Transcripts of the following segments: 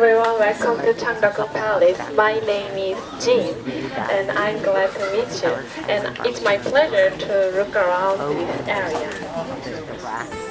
welcome to Changragun Palace. My name is Jin, and I'm glad to meet you. And it's my pleasure to look around this area.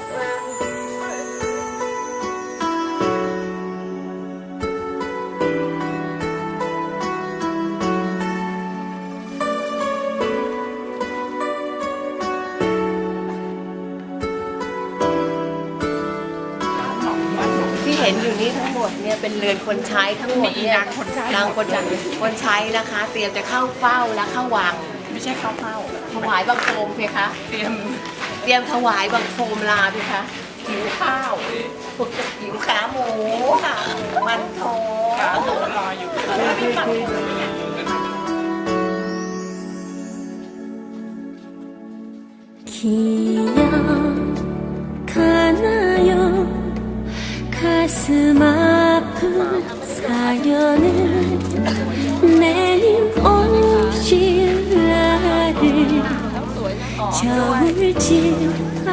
เห็นอยู่นี้ทั้งหมดเนี่ยเป็นเรือนคนใช้ทั้งหมดเนี่ยนางคนใช้นางคนใช้คนใช้นะคะ เตรียมจะเข้าเฝ้าและเข้าวัง ไม่ใช่ข้าวเฝ้าถวายบังคมเพคะ เตรียมเตรียมถวายบังคมลาเพคะหิวข้าวหิวขาหมูค่ะมันโถรออยู่ 가슴 아픈 사연을 내님 오실 날을 저울지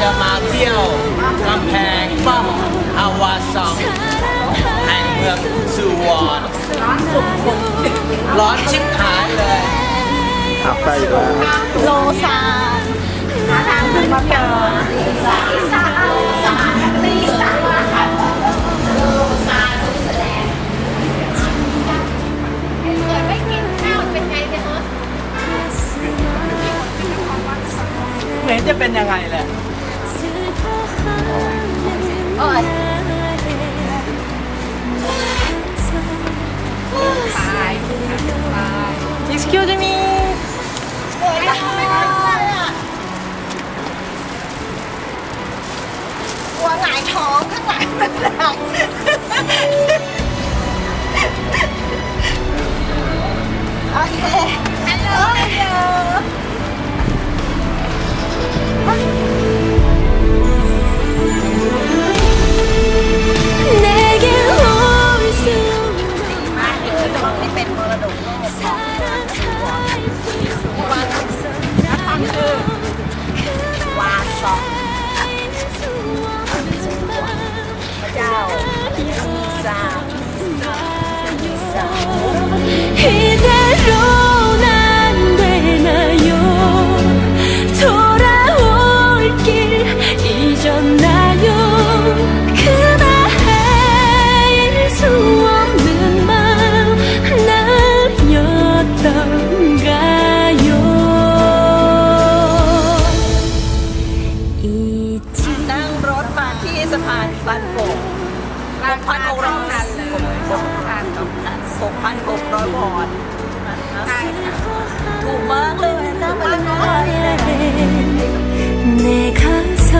จะมาเที่ยวกำแพงป้อมอาวาซองแห่งเมืองสุวรรณร้อนชิบหายเลยโลซาทางขึ้นมาเกิด Okay. Hello. Hello. 一旦融。 내 가서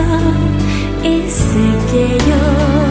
있을게요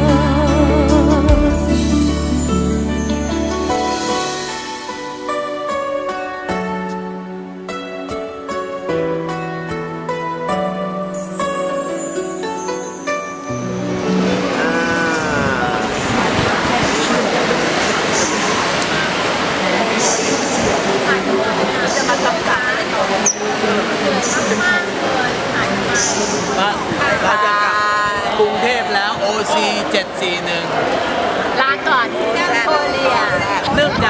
แล้ว OC 741ลาก่อนโคเรียเนื่องจากเราไม่มีตังค์เราต้องมานอนค้างที่แหลมลอยครัวจ